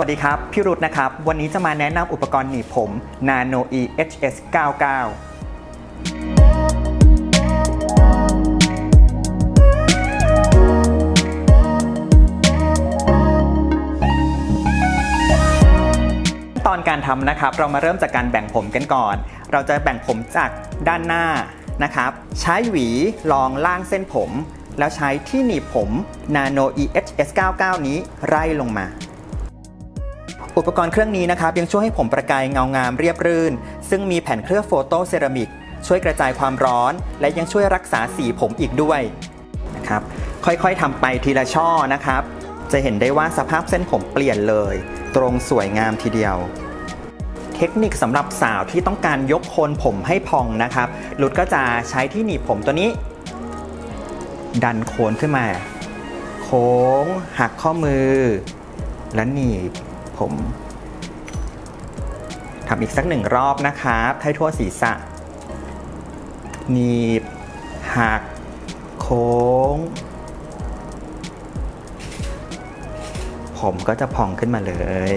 วัสดีครับ พี่รุธนะครับ วันนี้จะมาแนะนำอุปกรณ์หนีบผม Nano E HS 99ตอนการทำนะครับเรามาเริ่มจากการแบ่งผมกันก่อน เราจะแบ่งผมจากด้านหน้านะครับ ใช้หวีรองล่างเส้นผม แล้วใช้ที่หนีบผม Nano E HS 99 นี้ไล่ลงมา อุปกรณ์เครื่องนี้นะครับยังช่วยให้ผมประกายเงางามเรียบรื่น ซึ่งมีแผ่นเคลือบโฟโตเซรามิก ช่วยกระจายความร้อน และยังช่วยรักษาสีผมอีกด้วยนะครับค่อยๆทำไปทีละช่อนะครับ จะเห็นได้ว่าสภาพเส้นผมเปลี่ยนเลย ตรงสวยงามทีเดียว เทคนิคสำหรับสาวที่ต้องการยกโคนผมให้พองนะครับลุดก็จะใช้ที่หนีบผมตัวนี้ ดันโคนขึ้นมา โค้งหักข้อมือ และหนีบ ผมทำอีกสักหนึ่งรอบนะครับให้ทั่วศีรษะหนีบ หัก โค้ง ผมก็จะพองขึ้นมาเลย